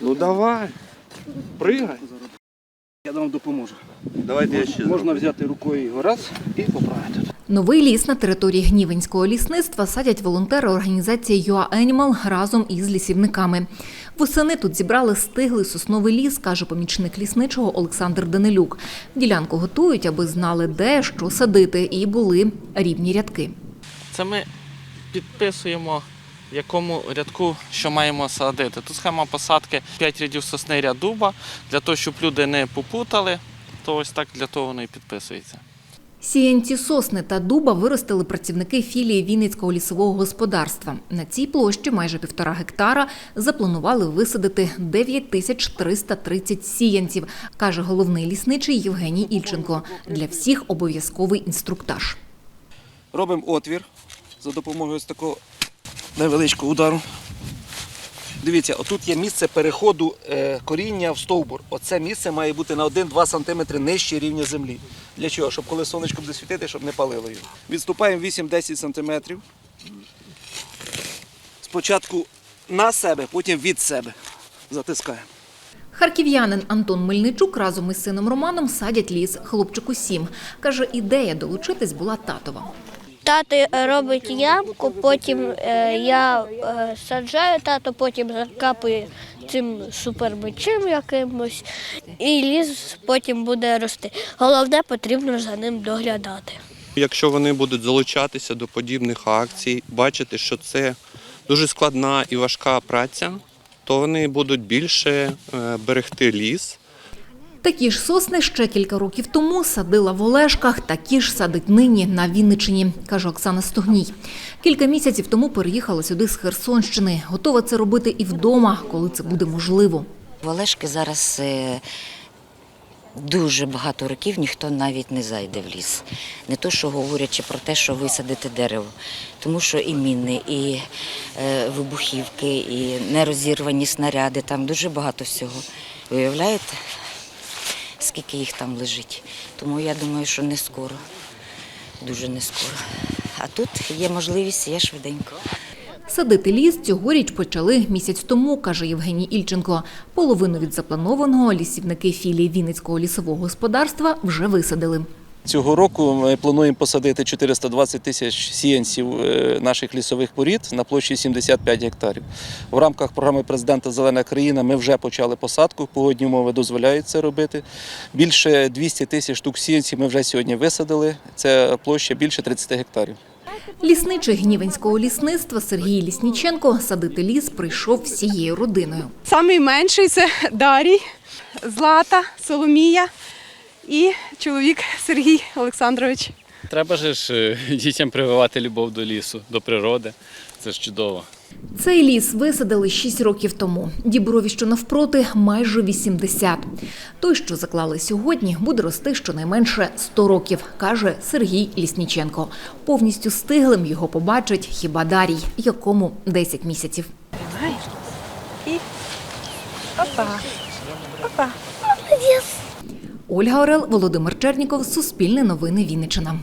Ну давай. Пригай. Я вам допоможу. Давайте я ще. Можна взяти рукою його раз і поправити. Новий ліс на території Гнівенського лісництва садять волонтери організації UA Animal разом із лісівниками. Восени тут зібрали стиглий сосновий ліс, каже помічник лісничого Олександр Данилюк. Ділянку готують, аби знали, де що садити, і були рівні рядки. Це ми підписуємо, в якому рядку що маємо садити. Тут схема посадки 5 рядів сосни ряд дуба, для того, щоб люди не попутали, то ось так для того воно і підписується. Сіянці сосни та дуба виростили працівники філії Вінницького лісового господарства. На цій площі майже півтора гектара запланували висадити 9330 сіянців, каже головний лісничий Євгеній Ільченко. Для всіх обов'язковий інструктаж. Робимо отвір за допомогою ось такого невеличкого удару. Дивіться, отут є місце переходу е, коріння в стовбур. Оце місце має бути на 1-2 см нижче рівня землі. Для чого? Щоб коли сонечко буде світити, щоб не палило його. Відступаємо 8-10 см. Спочатку на себе, потім від себе. Затискаємо. Харків'янин Антон Мельничук разом із сином Романом садять ліс хлопчику сім. Каже, ідея долучитись була татова. Тато робить ямку, потім е, я е, саджаю тато, потім закапує цим супербичим якимось, і ліс потім буде рости. Головне, потрібно за ним доглядати. Якщо вони будуть залучатися до подібних акцій, бачити, що це дуже складна і важка праця, то вони будуть більше е, берегти ліс. Такі ж сосни ще кілька років тому садила в Олешках, такі ж садить нині на Вінничині, каже Оксана Стогній. Кілька місяців тому переїхала сюди з Херсонщини. Готова це робити і вдома, коли це буде можливо. В Олешки зараз е, дуже багато років ніхто навіть не зайде в ліс. Не то, що говорячи про те, що висадити дерево, тому що і міни, і е, вибухівки, і нерозірвані снаряди, там дуже багато всього. Виявляєте, скільки їх там лежить. Тому я думаю, що не скоро, дуже не скоро. А тут є можливість, я швиденько. Садити ліс цьогоріч почали місяць тому, каже Євгеній Ільченко. Половину від запланованого лісівники філії Вінницького лісового господарства вже висадили. Цього року ми плануємо посадити 420 тисяч сіянців е, наших лісових порід на площі 75 гектарів. В рамках програми президента Зелена країна ми вже почали посадку. Погодні умови дозволяють це робити. Більше 200 тисяч штук сіянців ми вже сьогодні висадили. Це площа більше 30 гектарів. Лісничий Гнівенського лісництва Сергій Лісніченко садити ліс прийшов всією родиною. Самий менший це Дарій, Злата, Соломія і чоловік Сергій Олександрович. Треба ж е, дітям прививати любов до лісу, до природи. Це ж чудово. Цей ліс висадили 6 років тому. Діброві, що навпроти, майже 80. Той, що заклали сьогодні, буде рости щонайменше 100 років, каже Сергій Лісніченко. Повністю стиглим його побачить хіба Дарій, якому 10 місяців. Опа. Опа. Ольга Орел, Володимир Черніков, Суспільне новини Вінниччина.